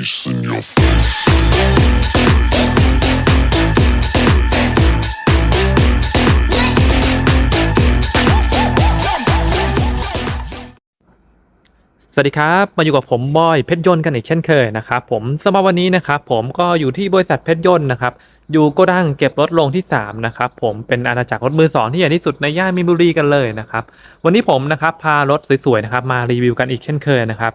bass in your face. สวัสดีครับ มาอยู่กับผมบอยเพชรยนต์กันอีกเช่นเคยนะครับผมสำหรับวันนี้นะครับผมก็อยู่ที่บริษัทเพชรยนต์นะครับอยู่โกดังเก็บรถลงที่3นะครับผมเป็นอาณาจักรรถมือสองที่ใหญ่ที่สุดในย่านมีนบุรีกันเลยนะครับวันนี้ผมนะครับพารถสวยๆนะครับมารีวิวกันอีกเช่นเคยนะครับ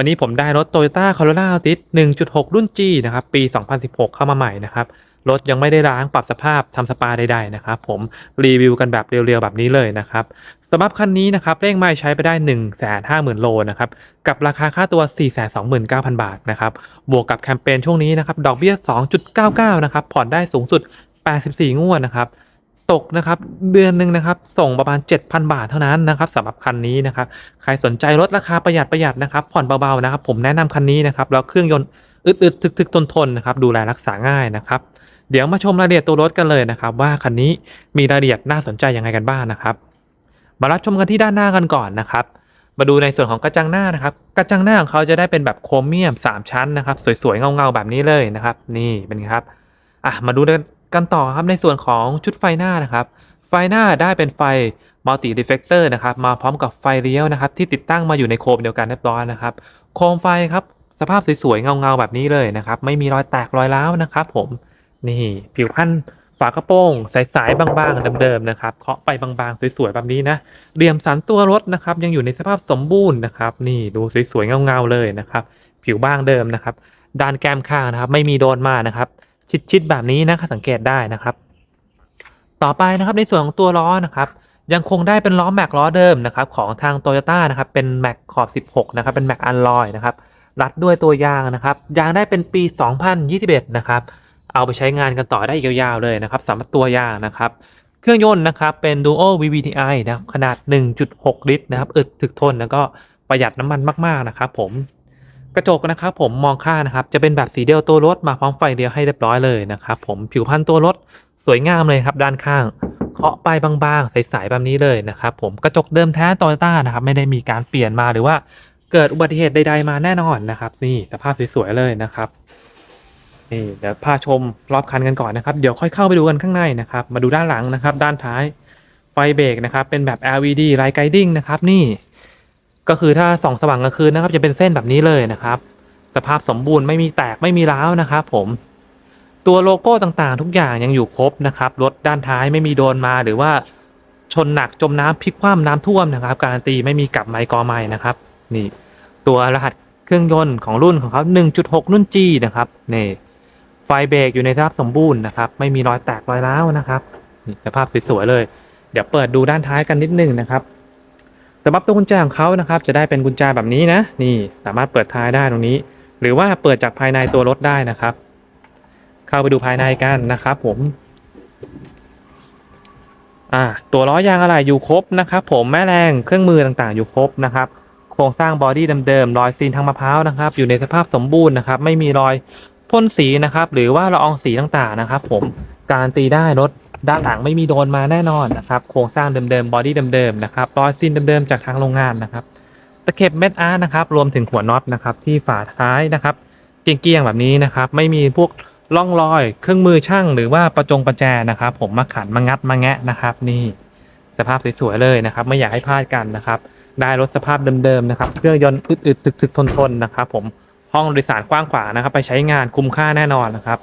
วันนี้ผมได้รถ Toyota Corolla Altis 1.6 รุ่น G นะครับ ปี 2016 เข้ามาใหม่นะครับ รถยังไม่ได้ล้างปรับสภาพทำสปาใดๆนะครับผมรีวิวกันแบบเรียวๆ แบบนี้เลยนะครับสำหรับคันนี้นะครับเร่งไม้ใช้ไปได้ 1 5 0 0 0 0 โลนะครับกับราคาค่าตัว 429,000 บาทนะครับบวกกับแคมเปญช่วงนี้นะครับดอกเบี้ย 2.99 นะครับผ่อนได้สูงสุด 84 งวดนะครับ ตกนะครับเดือนหนึ่งนะครับส่งประมาณ 7,000 บาทเท่านั้นนะครับสำหรับคันนี้นะครับใครสนใจลดราคาประหยัดประหยัดนะครับผ่อนเบาๆนะครับ ผมแนะนำคันนี้นะครับแล้วเครื่องยนต์อึดๆทึกๆทนๆนะครับดูแลรักษาง่ายนะครับเดี๋ยวมาชมรายละเอียดตัวรถกันเลยนะครับ ว่าคันนี้มีรายละเอียดน่าสนใจยังไงกันบ้างนะครับ มารับชมกันที่ด้านหน้ากันก่อนนะครับ มาดูในส่วนของกระจังหน้านะครับ กระจังหน้าของเขาจะได้เป็นแบบโครเมียม 3 ชั้นนะครับ สวยๆเงาๆแบบนี้เลยนะครับ นี่เป็นไงครับอะมาดู กันต่อครับในส่วนของชุดไฟหน้านะครับ ไฟหน้าได้เป็นไฟมัลติรีเฟกเตอร์นะครับมาพร้อมกับไฟเลี้ยวนะครับ ที่ติดตั้งมาอยู่ในโคมเดียวกันเรียบร้อยนะครับ โคมไฟครับสภาพสวยๆเงาๆแบบนี้เลยนะครับ ไม่มีรอยแตกรอยร้าวนะครับ ผมนี่ผิวพันฝากระโปรงใสๆบางๆเดิมๆนะครับเคาะไปบางๆสวยๆแบบนี้นะเหลี่ยมสันตัวรถนะครับ ยังอยู่ในสภาพสมบูรณ์นะครับ นี่ดูสวยๆเงาๆเลยนะครับ ผิวบางเดิมนะครับ ด้านแก้มข้างนะครับ ไม่มีโดนมานะครับ ชิดๆแบบนี้นะครับสังเกตได้นะครับ ต่อไปนะครับในส่วนของตัวล้อนะครับยังคงได้เป็นล้อแม็กล้อเดิมนะครับของทาง t o y ยต้านะครับเป็นแม็กขอบ 16 นะครับเป็นแม็กอัลลอยนะครับรัดด้วยตัวยางนะครับยางได้เป็นปี 2021 นะครับเอาไปใช้งานกันต่อได้อีกยาวๆเลยนะครับสำหรับตัวยางนะครับเครื่องยนต์นะครับเป็น Duo VVTi นะครับขนาด 1.6 ลิตรนะครับอึดถึกทนแล้วก็ประหยัดน้ำมันมากๆนะครับผม กระจกนะครับผมมองข้างนะครับจะเป็นแบบสีเดียวตัวรถมาพร้อมไฟเดียวให้เรียบร้อยเลยนะครับผมผิวพันตัวรถสวยงามเลยครับด้านข้างเคาะไปบางๆใสๆแบบนี้เลยนะครับผมกระจกเดิมแท้โตโยต้านะครับไม่ได้มีการเปลี่ยนมาหรือว่าเกิดอุบัติเหตุใดๆมาแน่นอนนะครับนี่สภาพสวยๆเลยนะครับนี่เดี๋ยวพาชมรอบคันกันก่อนนะครับ เดี๋ยวค่อยเข้าไปดูกันข้างในนะครับ มาดูด้านหลังนะครับ ด้านท้ายไฟเบรกนะครับ เป็นแบบ LED Light Guiding นะครับนี่ ก็คือถ้าส่องสว่างกลางคืนนะครับ จะเป็นเส้นแบบนี้เลยนะครับ สภาพสมบูรณ์ไม่มีแตกไม่มีร้าวนะครับ ผม ตัวโลโก้ต่างๆ ทุกอย่างยังอยู่ครบนะครับรถด้านท้ายไม่มีโดนมาหรือว่าชนหนักจมน้ำพลิกคว่ำน้ำท่วมนะครับ การันตีไม่มีกลับไมค์กอไม้นะครับ นี่ ตัวรหัสเครื่องยนต์ของรุ่นของเขา1.6 รุ่น G นะครับนี่ไฟเบรกอยู่ในสภาพสมบูรณ์นะครับ ไม่มีรอยแตกรอยร้าวนะครับนี่สภาพสวยๆเลย เดี๋ยวเปิดดูด้านท้ายกันนิดนึงนะครับำหรับตัวกุญแจของเขานะครับจะได้เป็นกุญแจแบบนี้นะ นี่สามารถเปิดท้ายได้ตรงนี้ หรือว่าเปิดจากภายในตัวรถได้นะครับ เข้าไปดูภายในกันนะครับ ผมอ่าตัวล้อยางอะไหล่อยู่ครบนะครับ ผมแม่แรงเครื่องมือต่างๆ อยู่ครบนะครับ โครงสร้างบอดี้เดิมๆรอยซีนทางมะพร้าวนะครับ อยู่ในสภาพสมบูรณ์นะครับ ไม่มีรอยพ่นสีนะครับ หรือว่าละอองสีต่างๆนะครับ ผมการตีได้รถ ด้านหลังไม่มีโดนมาแน่นอนนะครับ โครงสร้างเดิมๆบอดี้เดิมๆนะครับรอยซีนเดิมๆจากทางโรงงานนะครับ ตะเข็บเม็ดอาร์นะครับ รวมถึงหัวน็อตนะครับ ที่ฝาท้ายนะครับ เกี้ยงๆแบบนี้นะครับ ไม่มีพวกร่องรอย เครื่องมือช่างหรือว่าประจงประแจนะครับ ผมมาขันมางัดมาแงะนะครับ นี่สภาพสวยๆเลยนะครับ ไม่อยากให้พลาดกันนะครับ ได้รถสภาพเดิมๆนะครับ เครื่องยนต์อึดๆถึกๆทนๆนะครับ ผมห้องโดยสารกว้างขวางนะครับ ไปใช้งานคุ้มค่าแน่นอนนะครับ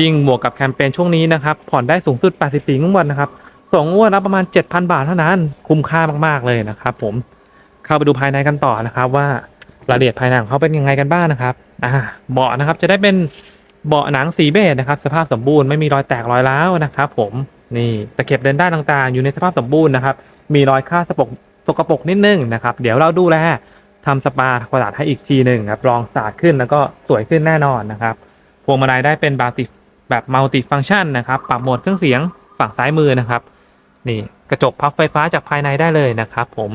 ยิ่งบวกกับแคมเปญช่วงนี้นะครับ ผ่อนได้สูงสุด 84 งวดนะครับสองงวดละประมาณ 7,000 บาทเท่านั้น คุ้มค่ามากๆเลยนะครับ ผมเข้าไปดูภายในกันต่อนะครับ ว่ารายละเอียดภายในของเขาเป็นยังไงกันบ้างนะครับอ่าเบาะนะครับจะได้เป็นเบาะหนังสีเบจนะครับ สภาพสมบูรณ์ไม่มีรอยแตกรอยร้าวนะครับ ผมนี่ตะเข็บเดินได้ต่างๆ อยู่ในสภาพสมบูรณ์นะครับ มีรอยค่าสปกสกปรกนิดนึงนะครับ เดี๋ยวเราดูแลทำสปาขวาดให้อีกทีหนึ่งครับรองสะอาดขึ้นแล้วก็สวยขึ้นแน่นอนนะครับพวงมาลัยได้เป็นบาติ แบบมัลติฟัง c t ชันนะครับปรับโหมดเครื่องเสียงฝั่งซ้ายมือนะครับ นี่กระจกพับไฟฟ้าจากภายในได้เลยนะครับ ผม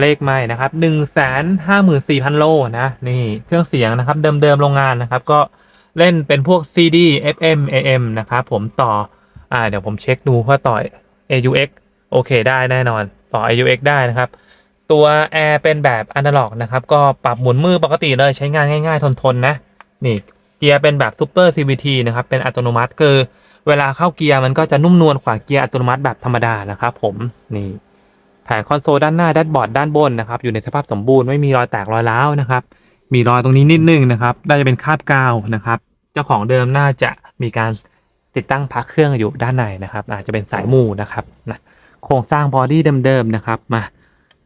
เลขไม่นะครับหนึ่งแสนห้าหมื่นสี่พันโลนะนี่เครื่องเสียงนะครับเดิมๆโรงงานนะครับ ก็เล่นเป็นพวก CD FM AM นะครับผมต่ออ่าเดี๋ยวผมเช็คดูว่าต่อ AUX โอเคได้แน่นอนต่อ AUX ได้นะครับ ตัวแอร์เป็นแบบอนาล็อกนะครับ ก็ปรับหมุนมือปกติเลยใช้งานง่ายๆ ทนๆนะ นี่ เกียร์เป็นแบบซูเปอร์ CVT นะครับ เป็นอัตโนมัติคือเวลาเข้าเกียร์มันก็จะนุ่มนวลกว่าเกียร์อัตโนมัติแบบธรรมดานะครับผมนี่แผงคอนโซลด้านหน้าแดชบอร์ดด้านบนนะครับอยู่ในสภาพสมบูรณ์ไม่มีรอยแตกรอยร้าวนะครับ มีรอยตรงนี้นิดนึงนะครับน่าจะเป็นคราบกาวนะครับ เจ้าของเดิมน่าจะมีการติดตั้งพักเครื่องอยู่ด้านในนะครับ อาจจะเป็นสายมูนะครับนะโครงสร้างบอดี้เดิมๆนะครับมา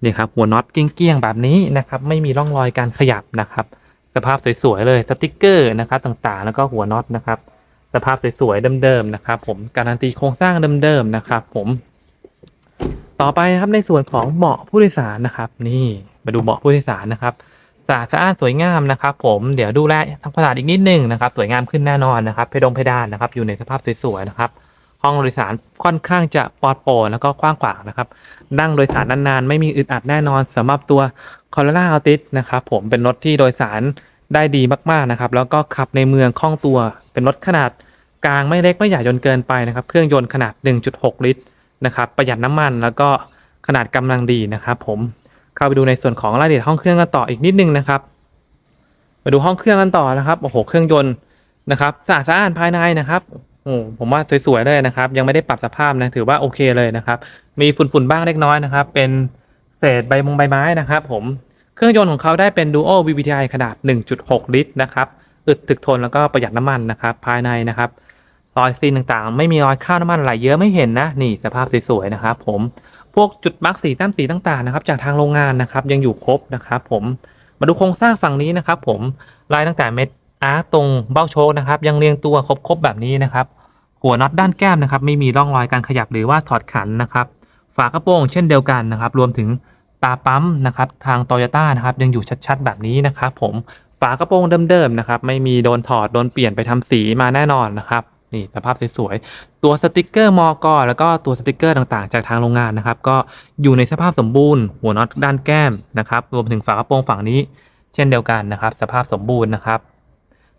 นี่ครับหัวน็อตเกี้ยงๆแบบนี้นะครับ ไม่มีร่องรอยการขยับนะครับ สภาพสวยๆเลยสติกเกอร์นะครับต่างๆ แล้วก็หัวน็อตนะครับ สภาพสวยๆเดิมๆนะครับ ผมการันตีโครงสร้างเดิมๆนะครับ ผม ต่อไปครับในส่วนของเบาะผู้โดยสารนะครับ นี่มาดูเบาะผู้โดยสารนะครับสะอาดสะอานสวยงามนะครับ ผมเดี๋ยวดูแลทำความสะอาดอีกนิดนึงนะครับ สวยงามขึ้นแน่นอนนะครับ เพดงเพดานนะครับ อยู่ในสภาพสวยๆนะครับ ห้องโดยสารค่อนข้างจะปลอดโปร่งแล้วก็กว้างขวางนะครับนั่งโดยสารนานๆ ไม่มีอึดอัดแน่นอนสำหรับตัว c o r o l a Altis นะครับผมเป็นรถที่โดยสารได้ดีมากๆนะครับ แล้วก็ขับในเมืองคล่องตัว เป็นรถขนาดกลางไม่เล็กไม่ใหญ่จนเกินไปนะครับ เครื่องยนต์ขนาด 1.6 ลิตรนะครับ ประหยัดน้ำมันแล้วก็ขนาดกำลังดีนะครับ ผมเข้าไปดูในส่วนของรายละเอียดห้องเครื่องกันต่ออีกนิดนึงนะครับมาดูห้องเครื่องกันต่อนะครับโอ้โหเครื่องยนต์นะครับสะอาดสะอ้านภายในนะครับโอ้ผมว่าสวยๆเลยนะครับ ยังไม่ได้ปรับสภาพนะถือว่าโอเคเลยนะครับ มีฝุ่นๆบ้างเล็กน้อยนะครับ เป็น เศษใบมงใบไม้นะครับผมเครื่องยนต์ของเขาได้เป็น Duo VVTi ขนาด 1.6 ลิตรนะครับอึดถึกทนแล้วก็ประหยัดน้ำมันนะครับภายในนะครับรอยซีนต่างๆ ไม่มีรอยข้าวน้ำมันไหลเยอะไม่เห็นนะ นี่สภาพสวยๆนะครับผมพวกจุดมาร์กสีแต้มสีต่างๆนะครับจากทางโรงงานนะครับยังอยู่ครบนะครับผมมาดูโครงสร้างฝั่งนี้นะครับผมลายตั้งแต่เม็ดอาร์ตรงเบ้าโชคนะครับยังเรียงตัวครบๆแบบนี้นะครับหัวน็อตด้านแก้มนะครับไม่มีร่องรอยการขยับหรือว่าถอดขันนะครับ ฝากระโปรงเช่นเดียวกันนะครับ รวมถึงตาปั๊มนะครับทางโตโยต้านะครับยังอยู่ชัดๆ แบบนี้นะครับผมฝากระโปรงเดิมๆนะครับไม่มีโดนถอดโดนเปลี่ยนไปทำสีมาแน่นอนนะครับนี่สภาพสวยๆ ตัวสติกเกอร์มอกอแล้วก็ตัวสติกเกอร์ต่างๆ จากทางโรงงานนะครับ ก็อยู่ในสภาพสมบูรณ์ หัวน็อตด้านแก้มนะครับ รวมถึงฝากระโปรงฝั่งนี้ เช่นเดียวกันนะครับ สภาพสมบูรณ์นะครับ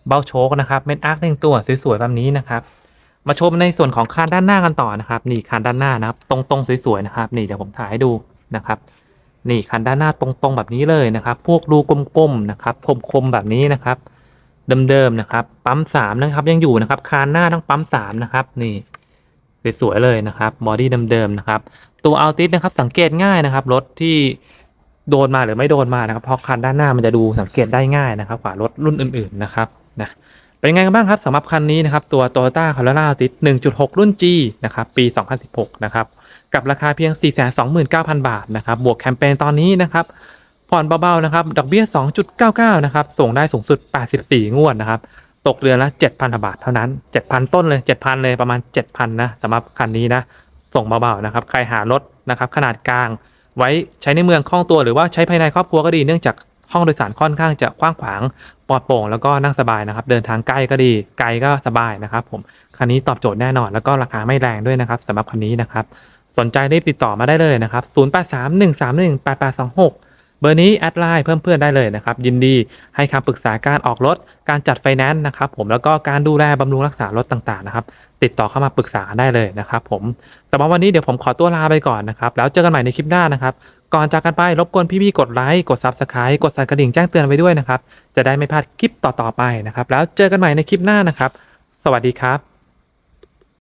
เบ้าโชคนะครับ เม็ดอาร์คหนึ่งตัวสวยๆแบบนี้นะครับ มาชมในส่วนของคานด้านหน้ากันต่อนะครับ นี่คานด้านหน้านะครับ ตรงๆสวยๆนะครับ นี่เดี๋ยวผมถ่ายให้ดูนะครับ นี่คานด้านหน้าตรงๆแบบนี้เลยนะครับ พวกรูกลมๆนะครับ คมๆแบบนี้นะครับ เดิมๆนะครับ ปั๊มสามนะครับ ยังอยู่นะครับ คานหน้าต้องปั๊มสามนะครับ นี่สวยๆเลยนะครับบอดี้เดิมๆนะครับ ตัวอัลติสนะครับ สังเกตง่ายนะครับรถที่โดนมาหรือไม่โดนมานะครับเพราะคันด้านหน้ามันจะดูสังเกตได้ง่ายนะครับกว่ารถรุ่นอื่น ๆนะครับนะ เป็นไงกันบ้างครับสำหรับคันนี้นะครับตัว Toyota Corolla Altis 1.6 รุ่น G นะครับปี 2016 นะครับกับราคาเพียง 429,000 บาทนะครับบวกแคมเปญตอนนี้นะครับผ่อนเบาๆนะครับดอกเบี้ย 2.99 นะครับส่งได้สูงสุด 84 งวดนะครับตกเดือนละ 7,000 บาทเท่านั้น 7,000 ต้นเลย 7,000 เลยประมาณ 7,000 นะสำหรับคันนี้นะส่งเบาๆนะครับใครหารถนะครับขนาดกลางไว้ใช้ในเมืองคล่องตัวหรือว่าใช้ภายในครอบครัวก็ดีเนื่องจาก ห้องโดยสารค่อนข้างจะกว้างขวางปลอดโปร่งแล้วก็นั่งสบายนะครับ เดินทางใกล้ก็ดีไกลก็สบายนะครับผมคันนี้ตอบโจทย์แน่นอน แล้วก็ราคาไม่แรงด้วยนะครับสำหรับคันนี้นะครับ สนใจรีบติดต่อมาได้เลยนะครับ0831318826เบอร์นี้แอดไลน์เพิ่มเพื่อนได้เลยนะครับ ยินดีให้คำปรึกษาการออกรถ การจัดไฟแนนซ์นะครับผมแล้วก็การดูแลบำรุงรักษารถต่างๆนะครับติดต่อเข้ามาปรึกษาได้เลยนะครับผมสำหรับวันนี้เดี๋ยวผมขอตัวลาไปก่อนนะครับ แล้วเจอกันใหม่ในคลิปหน้านะครับ ก่อนจากกันไปรบกวนพี่ๆกดไลค์กด Subscribe กดสั่นกระดิ่งแจ้งเตือนไว้ด้วยนะครับ จะได้ไม่พลาดคลิปต่อๆไปนะครับ แล้วเจอกันใหม่ในคลิปหน้านะครับ สวัสดีครับ